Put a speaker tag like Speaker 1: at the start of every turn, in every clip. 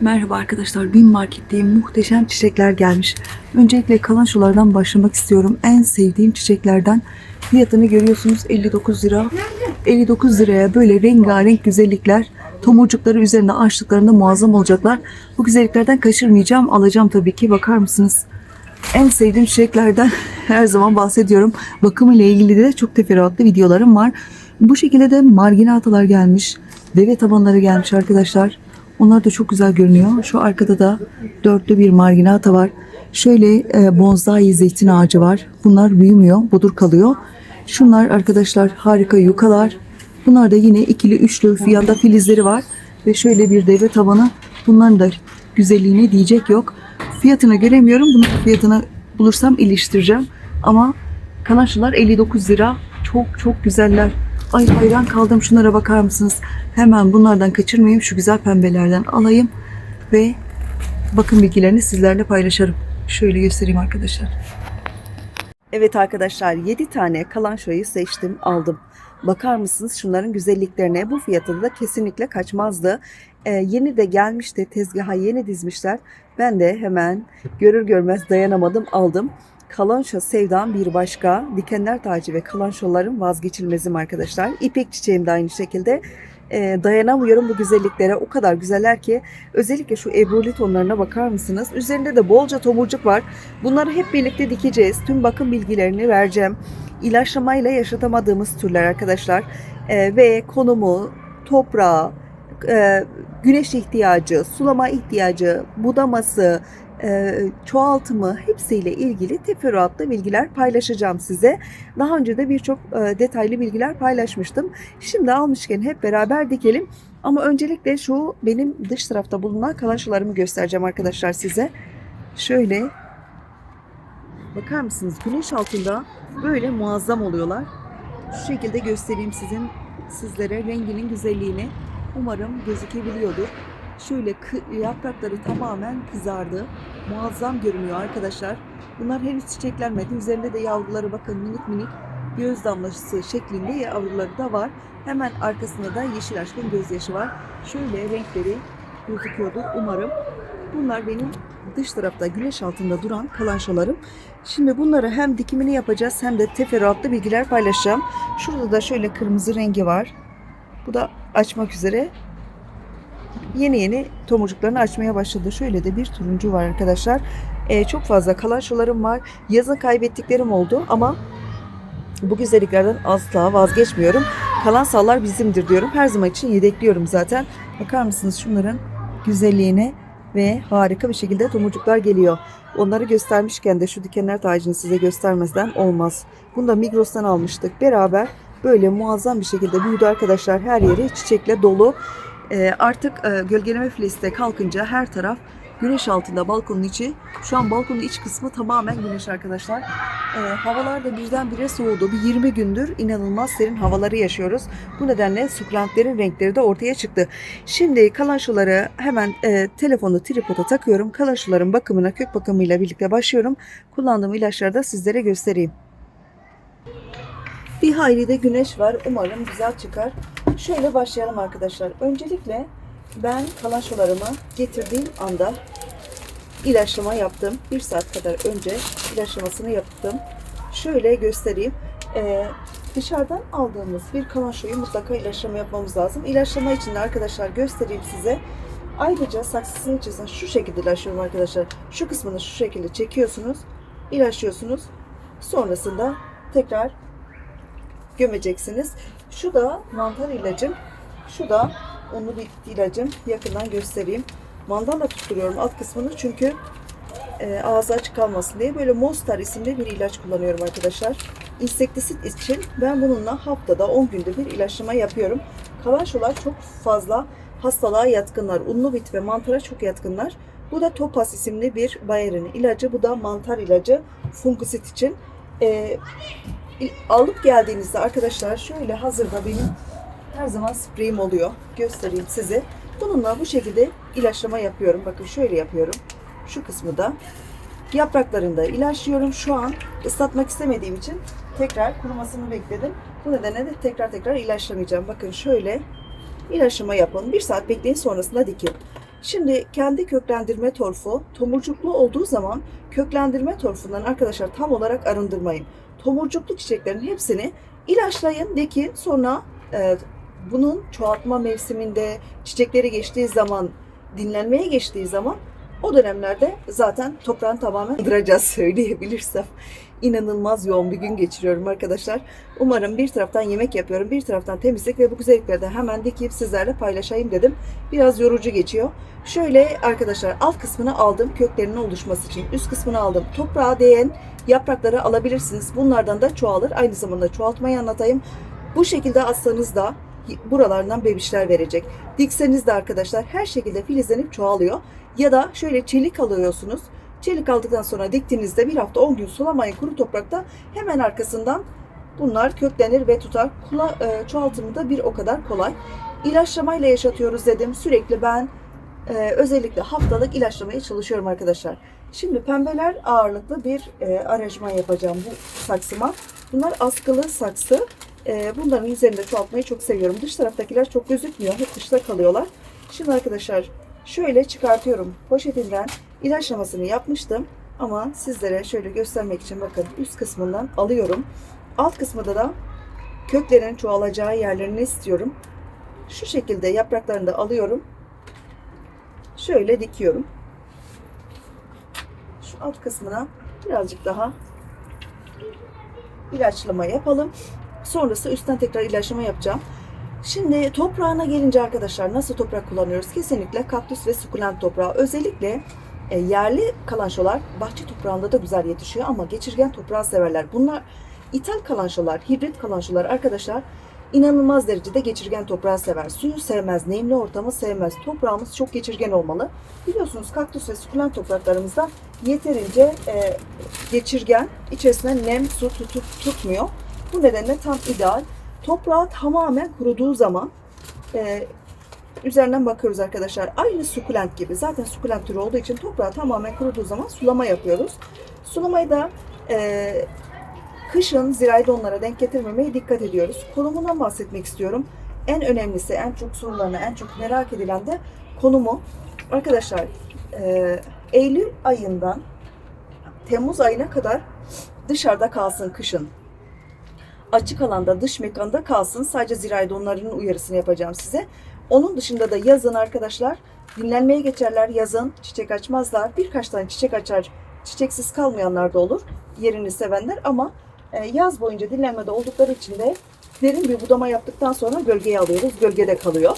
Speaker 1: Merhaba arkadaşlar. Bin Market'teyim. Muhteşem çiçekler gelmiş. Öncelikle kalançolardan başlamak istiyorum. En sevdiğim çiçeklerden. Fiyatını görüyorsunuz 59 lira. 59 liraya böyle rengarenk güzellikler. Tomurcukları üzerinde açtıklarında muazzam olacaklar. Bu güzelliklerden kaçırmayacağım. Alacağım tabii ki. Bakar mısınız? En sevdiğim çiçeklerden her zaman bahsediyorum. Bakımı ile ilgili de çok teferruatlı videolarım var. Bu şekilde de marginatalar gelmiş. Deve tabanları gelmiş arkadaşlar. Onlar da çok güzel görünüyor. Şu arkada da dörtlü bir marginata var. Şöyle e, bonsai zeytin ağacı var. Bunlar büyümüyor, budur kalıyor. Şunlar arkadaşlar harika yukalar. Bunlar da yine ikili üçlü fiyanda filizleri var. Ve şöyle bir deve tabanı. Bunların da güzelliğine diyecek yok. Fiyatını göremiyorum. Bunun fiyatını bulursam iliştireceğim. Ama kanaşlılar 59 lira. Çok çok güzeller. Ay hayran kaldım. Şunlara bakar mısınız? Hemen bunlardan kaçırmayayım. Şu güzel pembelerden alayım. Ve bakım bilgilerini sizlerle paylaşırım. Şöyle göstereyim arkadaşlar. Evet arkadaşlar 7 tane kalançoyu seçtim aldım. Bakar mısınız şunların güzelliklerine bu fiyatı da kesinlikle kaçmazdı. Ee, yeni de gelmişti tezgaha yeni dizmişler. Ben de hemen görür görmez dayanamadım aldım. Kalanşo sevdam bir başka. Dikenler tacı ve kalanşolarım vazgeçilmezim arkadaşlar. İpek çiçeğim de aynı şekilde. Ee, dayanamıyorum bu güzelliklere. O kadar güzeller ki. Özellikle şu ebruli tonlarına bakar mısınız? Üzerinde de bolca tomurcuk var. Bunları hep birlikte dikeceğiz. Tüm bakım bilgilerini vereceğim. İlaçlamayla yaşatamadığımız türler arkadaşlar. Ee, ve konumu, toprağı, e, güneş ihtiyacı, sulama ihtiyacı, budaması, e, çoğaltımı hepsiyle ilgili teferruatlı bilgiler paylaşacağım size. Daha önce de birçok e, detaylı bilgiler paylaşmıştım. Şimdi almışken hep beraber dikelim. Ama öncelikle şu benim dış tarafta bulunan kalaşlarımı göstereceğim arkadaşlar size. Şöyle bakar mısınız güneş altında böyle muazzam oluyorlar. Şu şekilde göstereyim sizin sizlere renginin güzelliğini. Umarım gözükebiliyordur. Şöyle yaprakları tamamen kızardı. Muazzam görünüyor arkadaşlar. Bunlar henüz çiçeklenmedi. Üzerinde de yavruları bakın minik minik göz damlası şeklinde yavruları da var. Hemen arkasında da yeşil aşkın gözyaşı var. Şöyle renkleri gözüküyordur umarım. Bunlar benim dış tarafta güneş altında duran kalanşalarım. Şimdi bunları hem dikimini yapacağız hem de teferruatlı bilgiler paylaşacağım. Şurada da şöyle kırmızı rengi var. Bu da açmak üzere. Yeni yeni tomurcuklarını açmaya başladı. Şöyle de bir turuncu var arkadaşlar. Ee, çok fazla kalanşolarım var. Yazın kaybettiklerim oldu ama bu güzelliklerden asla vazgeçmiyorum. Kalan sallar bizimdir diyorum. Her zaman için yedekliyorum zaten. Bakar mısınız şunların güzelliğine ve harika bir şekilde tomurcuklar geliyor. Onları göstermişken de şu dikenler tacını size göstermezden olmaz. Bunu da Migros'tan almıştık. Beraber böyle muazzam bir şekilde büyüdü arkadaşlar. Her yeri çiçekle dolu. Ee, artık e, gölgeleme filesi kalkınca her taraf güneş altında balkonun içi. Şu an balkonun iç kısmı tamamen güneş arkadaşlar. Ee, havalar da birdenbire soğudu. Bir 20 gündür inanılmaz serin havaları yaşıyoruz. Bu nedenle sukulentlerin renkleri de ortaya çıktı. Şimdi kalanşoları hemen e, telefonu tripoda takıyorum. Kalanşoların bakımına kök bakımıyla birlikte başlıyorum. Kullandığım ilaçları da sizlere göstereyim. Bir hayli de güneş var. Umarım güzel çıkar. Şöyle başlayalım arkadaşlar. Öncelikle ben kalanşolarımı getirdiğim anda ilaçlama yaptım. Bir saat kadar önce ilaçlamasını yaptım. Şöyle göstereyim. Ee, dışarıdan aldığımız bir kalanşoyu mutlaka ilaçlama yapmamız lazım. İlaçlama için de arkadaşlar göstereyim size. Ayrıca saksısının içerisine şu şekilde ilaçlıyorum arkadaşlar. Şu kısmını şu şekilde çekiyorsunuz. ilaçlıyorsunuz. Sonrasında tekrar gömeceksiniz. Şu da mantar ilacım. Şu da unlu bitki ilacım. Yakından göstereyim. Mandalla tutturuyorum alt kısmını çünkü e, ağzı açık kalmasın diye. Böyle Mostar isimli bir ilaç kullanıyorum arkadaşlar. İnsektisit için ben bununla haftada 10 günde bir ilaçlama yapıyorum. Kalanşolar çok fazla hastalığa yatkınlar. Unlu bit ve mantara çok yatkınlar. Bu da Topaz isimli bir Bayer'in ilacı. Bu da mantar ilacı fungusit için. E, alıp geldiğinizde arkadaşlar şöyle hazırda benim her zaman spreyim oluyor. Göstereyim size. Bununla bu şekilde ilaçlama yapıyorum. Bakın şöyle yapıyorum. Şu kısmı da yapraklarında ilaçlıyorum. Şu an ıslatmak istemediğim için tekrar kurumasını bekledim. Bu nedenle de tekrar tekrar ilaçlamayacağım. Bakın şöyle ilaçlama yapın. Bir saat bekleyin sonrasında dikin. Şimdi kendi köklendirme torfu tomurcuklu olduğu zaman köklendirme torfundan arkadaşlar tam olarak arındırmayın. Tomurcuklu çiçeklerin hepsini ilaçlayın, dikin. Sonra e, bunun çoğaltma mevsiminde çiçekleri geçtiği zaman, dinlenmeye geçtiği zaman o dönemlerde zaten toprağın tamamen kaldıracağız söyleyebilirsem. İnanılmaz yoğun bir gün geçiriyorum arkadaşlar. Umarım bir taraftan yemek yapıyorum, bir taraftan temizlik ve bu güzellikleri de hemen dikip sizlerle paylaşayım dedim. Biraz yorucu geçiyor. Şöyle arkadaşlar alt kısmını aldım köklerinin oluşması için. Üst kısmını aldım. Toprağa değen yaprakları alabilirsiniz. Bunlardan da çoğalır. Aynı zamanda çoğaltmayı anlatayım. Bu şekilde atsanız da buralardan bebişler verecek. Dikseniz de arkadaşlar her şekilde filizlenip çoğalıyor. Ya da şöyle çelik alıyorsunuz. Çelik aldıktan sonra diktiğinizde bir hafta 10 gün sulamayın kuru toprakta. Hemen arkasından bunlar köklenir ve tutar. Kula, e, çoğaltımı da bir o kadar kolay. İlaçlamayla yaşatıyoruz dedim. Sürekli ben e, özellikle haftalık ilaçlamaya çalışıyorum arkadaşlar. Şimdi pembeler ağırlıklı bir e, aranjman yapacağım bu saksıma. Bunlar askılı saksı. E, bunların üzerinde çoğaltmayı çok seviyorum. Dış taraftakiler çok gözükmüyor. Hep dışta kalıyorlar. Şimdi arkadaşlar şöyle çıkartıyorum poşetinden ilaçlamasını yapmıştım. Ama sizlere şöyle göstermek için bakın üst kısmından alıyorum. Alt kısmında da köklerin çoğalacağı yerlerini istiyorum. Şu şekilde yapraklarını da alıyorum. Şöyle dikiyorum. Şu alt kısmına birazcık daha ilaçlama yapalım. Sonrası üstten tekrar ilaçlama yapacağım. Şimdi toprağına gelince arkadaşlar nasıl toprak kullanıyoruz? Kesinlikle kaktüs ve sukulent toprağı. Özellikle e, yerli kalançolar bahçe toprağında da güzel yetişiyor ama geçirgen toprağı severler. Bunlar ithal kalançolar, hibrit kalançolar arkadaşlar inanılmaz derecede geçirgen toprağı sever. Suyu sevmez, nemli ortamı sevmez. Toprağımız çok geçirgen olmalı. Biliyorsunuz kaktüs ve sukulent topraklarımızda yeterince e, geçirgen, içerisine nem, su tutup tutmuyor. Bu nedenle tam ideal. Toprağı tamamen kuruduğu zaman e, üzerinden bakıyoruz arkadaşlar. Aynı sukulent gibi. Zaten sukulent türü olduğu için toprağı tamamen kuruduğu zaman sulama yapıyoruz. Sulamayı da e, kışın ziraydonlara denk getirmemeye dikkat ediyoruz. Konumundan bahsetmek istiyorum. En önemlisi, en çok sorularına, en çok merak edilen de konumu. Arkadaşlar, e, Eylül ayından Temmuz ayına kadar dışarıda kalsın kışın. Açık alanda, dış mekanda kalsın. Sadece ziraydonlarının uyarısını yapacağım size. Onun dışında da yazın arkadaşlar dinlenmeye geçerler yazın. Çiçek açmazlar. Birkaç tane çiçek açar. Çiçeksiz kalmayanlar da olur. Yerini sevenler ama e, yaz boyunca dinlenmede oldukları için de derin bir budama yaptıktan sonra gölgeye alıyoruz. Gölgede kalıyor.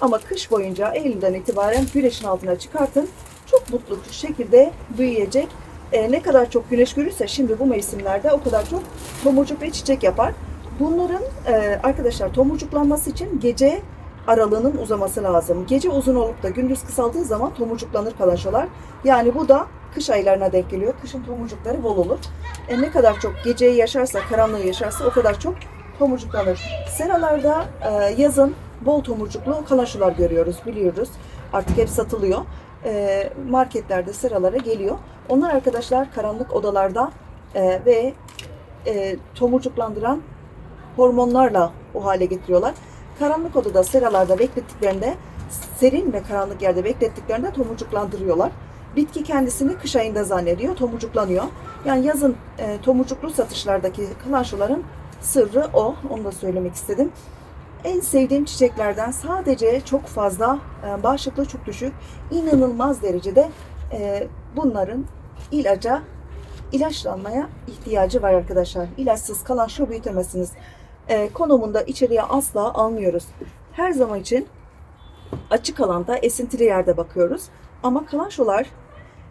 Speaker 1: Ama kış boyunca Eylül'den itibaren güneşin altına çıkartın. Çok mutlu bir şekilde büyüyecek. E, ne kadar çok güneş görürse şimdi bu mevsimlerde o kadar çok tomurcuk ve çiçek yapar. Bunların e, arkadaşlar tomurcuklanması için gece aralığının uzaması lazım. Gece uzun olup da gündüz kısaldığı zaman tomurcuklanır kalaşalar. Yani bu da kış aylarına denk geliyor. Kışın tomurcukları bol olur. E, ne kadar çok geceyi yaşarsa, karanlığı yaşarsa o kadar çok tomurcuklanır. Seralarda e, yazın bol tomurcuklu kalaşalar görüyoruz, biliyoruz. Artık hep satılıyor. E, marketlerde seralara geliyor. Onlar arkadaşlar karanlık odalarda e, ve e, tomurcuklandıran hormonlarla o hale getiriyorlar. Karanlık odada seralarda beklettiklerinde serin ve karanlık yerde beklettiklerinde tomurcuklandırıyorlar. Bitki kendisini kış ayında zannediyor, tomurcuklanıyor. Yani yazın e, tomurcuklu satışlardaki klanşoların sırrı o. Onu da söylemek istedim. En sevdiğim çiçeklerden sadece çok fazla e, bağışıklığı çok düşük, inanılmaz derecede e, bunların ilaca, ilaçlanmaya ihtiyacı var arkadaşlar. İlaçsız kalanşo büyütemezsiniz. E, konumunda içeriye asla almıyoruz. Her zaman için açık alanda esintili yerde bakıyoruz. Ama kalanşolar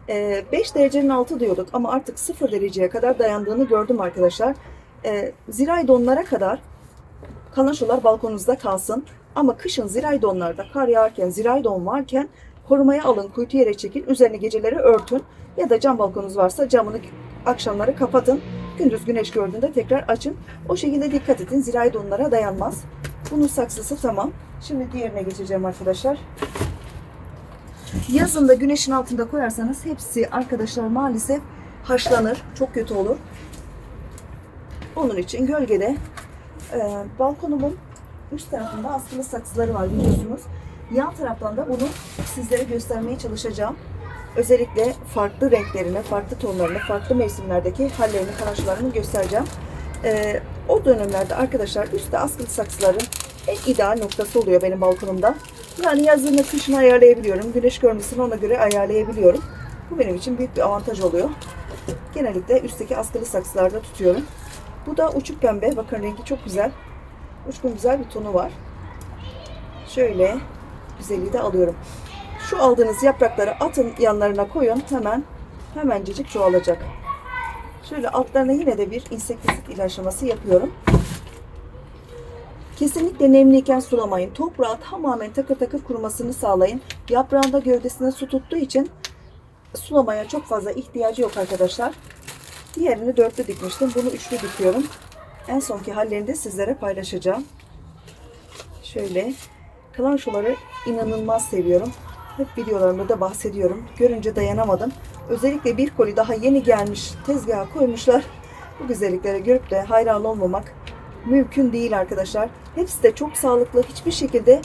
Speaker 1: e, 5 derecenin altı diyorduk ama artık 0 dereceye kadar dayandığını gördüm arkadaşlar. E, ziraydonlara kadar kalanşolar balkonunuzda kalsın. Ama kışın ziraydonlarda kar yağarken, ziraydon varken korumaya alın, kuytu yere çekin, üzerine geceleri örtün ya da cam balkonunuz varsa camını akşamları kapatın. Gündüz güneş gördüğünde tekrar açın. O şekilde dikkat edin. Ziraydonlara dayanmaz. Bunun saksısı tamam. Şimdi diğerine geçeceğim arkadaşlar. Yazında güneşin altında koyarsanız hepsi arkadaşlar maalesef haşlanır. Çok kötü olur. Onun için gölgede e, balkonumun üst tarafında askılı saksıları var biliyorsunuz. Yan taraftan da bunu sizlere göstermeye çalışacağım. Özellikle farklı renklerini, farklı tonlarını, farklı mevsimlerdeki hallerini, karaşlarını göstereceğim. Ee, o dönemlerde arkadaşlar üstte askılı saksıların en ideal noktası oluyor benim balkonumda. Yani yazını, kışını ayarlayabiliyorum. Güneş görmesini ona göre ayarlayabiliyorum. Bu benim için büyük bir avantaj oluyor. Genellikle üstteki askılı saksılarda tutuyorum. Bu da uçuk pembe. Bakın rengi çok güzel. Uçkun güzel bir tonu var. Şöyle güzelliği de alıyorum. Şu aldığınız yaprakları atın yanlarına koyun. Hemen hemencecik çoğalacak. Şöyle altlarına yine de bir insektisit ilaçlaması yapıyorum. Kesinlikle nemliyken sulamayın. Toprağı tamamen takır takır kurumasını sağlayın. Yaprağında gövdesine su tuttuğu için sulamaya çok fazla ihtiyacı yok arkadaşlar. Diğerini dörtlü dikmiştim. Bunu üçlü dikiyorum. En sonki hallerini de sizlere paylaşacağım. Şöyle kalanşoları inanılmaz seviyorum. Hep videolarımda da bahsediyorum. Görünce dayanamadım. Özellikle bir koli daha yeni gelmiş tezgaha koymuşlar. Bu güzelliklere görüp de hayran olmamak mümkün değil arkadaşlar. Hepsi de çok sağlıklı. Hiçbir şekilde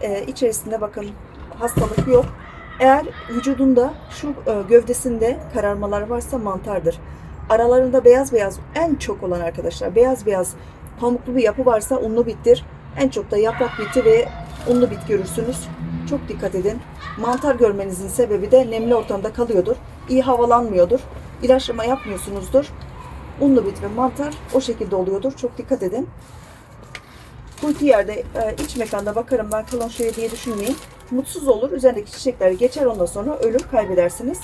Speaker 1: e, içerisinde bakın hastalık yok. Eğer vücudunda şu e, gövdesinde kararmalar varsa mantardır. Aralarında beyaz beyaz en çok olan arkadaşlar beyaz beyaz pamuklu bir yapı varsa unlu bittir. En çok da yaprak biti ve unlu bit görürsünüz. Çok dikkat edin. Mantar görmenizin sebebi de nemli ortamda kalıyordur. İyi havalanmıyordur. İlaçlama yapmıyorsunuzdur. Unlu bit ve mantar o şekilde oluyordur. Çok dikkat edin. Kuytu yerde e, iç mekanda bakarım ben kalan şeye diye düşünmeyin. Mutsuz olur. Üzerindeki çiçekler geçer ondan sonra ölür kaybedersiniz.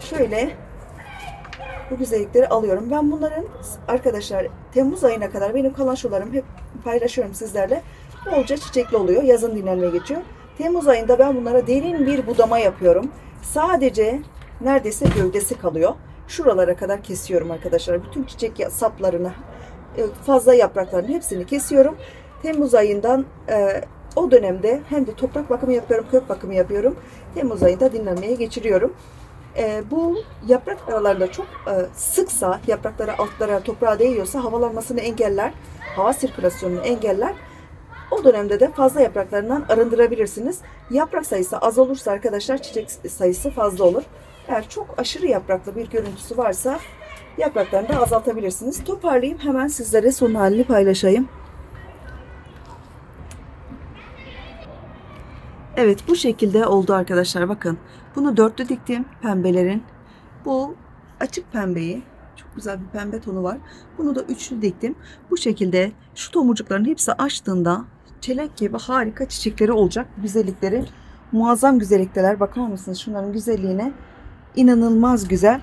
Speaker 1: Şöyle bu güzellikleri alıyorum. Ben bunların arkadaşlar Temmuz ayına kadar benim kalanşolarım hep paylaşıyorum sizlerle. Bolca çiçekli oluyor. Yazın dinlenmeye geçiyor. Temmuz ayında ben bunlara derin bir budama yapıyorum. Sadece neredeyse gövdesi kalıyor. Şuralara kadar kesiyorum arkadaşlar. Bütün çiçek saplarını, e, fazla yapraklarını hepsini kesiyorum. Temmuz ayından e, o dönemde hem de toprak bakımı yapıyorum, kök bakımı yapıyorum. Temmuz ayında dinlenmeye geçiriyorum. E, bu yaprak aralarında çok e, sıksa, yaprakları altlara, toprağa değiyorsa havalanmasını engeller, hava sirkülasyonunu engeller. O dönemde de fazla yapraklarından arındırabilirsiniz. Yaprak sayısı az olursa arkadaşlar çiçek sayısı fazla olur. Eğer çok aşırı yapraklı bir görüntüsü varsa yapraklarını da azaltabilirsiniz. Toparlayayım hemen sizlere son halini paylaşayım. Evet bu şekilde oldu arkadaşlar bakın. Bunu dörtlü diktim pembelerin. Bu açık pembeyi çok güzel bir pembe tonu var. Bunu da üçlü diktim. Bu şekilde şu tomurcukların hepsi açtığında çelenk gibi harika çiçekleri olacak. Güzellikleri muazzam güzellikteler. Bakar mısınız şunların güzelliğine? İnanılmaz güzel.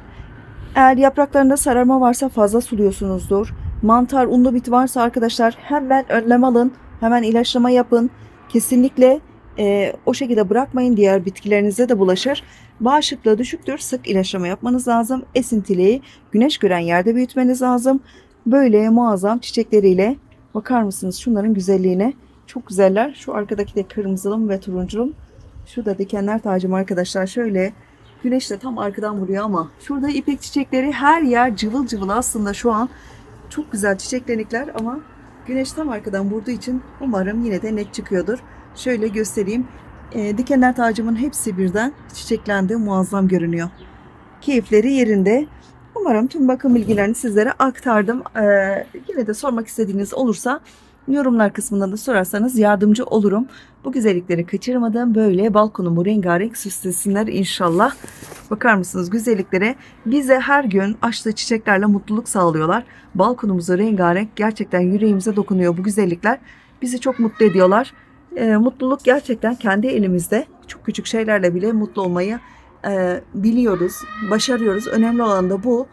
Speaker 1: Eğer yapraklarında sararma varsa fazla suluyorsunuzdur. Mantar, unlu bit varsa arkadaşlar hemen önlem alın. Hemen ilaçlama yapın. Kesinlikle e, o şekilde bırakmayın. Diğer bitkilerinize de bulaşır. Bağışıklığı düşüktür. Sık ilaçlama yapmanız lazım. Esintiliği güneş gören yerde büyütmeniz lazım. Böyle muazzam çiçekleriyle bakar mısınız şunların güzelliğine? Çok güzeller. Şu arkadaki de kırmızılım ve turunculum. Şurada dikenler tacım arkadaşlar. Şöyle güneş de tam arkadan vuruyor ama şurada ipek çiçekleri her yer cıvıl cıvıl aslında şu an çok güzel çiçeklenikler ama güneş tam arkadan vurduğu için umarım yine de net çıkıyordur. Şöyle göstereyim. Ee, dikenler tacımın hepsi birden çiçeklendi. Muazzam görünüyor. Keyifleri yerinde. Umarım tüm bakım bilgilerini sizlere aktardım. Ee, yine de sormak istediğiniz olursa yorumlar kısmında da sorarsanız yardımcı olurum. Bu güzellikleri kaçırmadan böyle balkonumu rengarenk süslesinler inşallah. Bakar mısınız güzelliklere? Bize her gün açtığı çiçeklerle mutluluk sağlıyorlar. Balkonumuzu rengarenk gerçekten yüreğimize dokunuyor bu güzellikler. Bizi çok mutlu ediyorlar. Ee, mutluluk gerçekten kendi elimizde. Çok küçük şeylerle bile mutlu olmayı e, biliyoruz, başarıyoruz. Önemli olan da bu.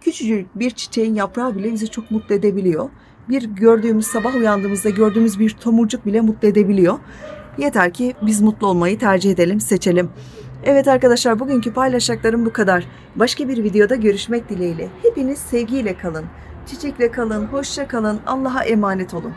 Speaker 1: Küçücük bir çiçeğin yaprağı bile bizi çok mutlu edebiliyor. Bir gördüğümüz sabah uyandığımızda gördüğümüz bir tomurcuk bile mutlu edebiliyor. Yeter ki biz mutlu olmayı tercih edelim, seçelim. Evet arkadaşlar bugünkü paylaşacaklarım bu kadar. Başka bir videoda görüşmek dileğiyle. Hepiniz sevgiyle kalın. Çiçekle kalın, hoşça kalın. Allah'a emanet olun.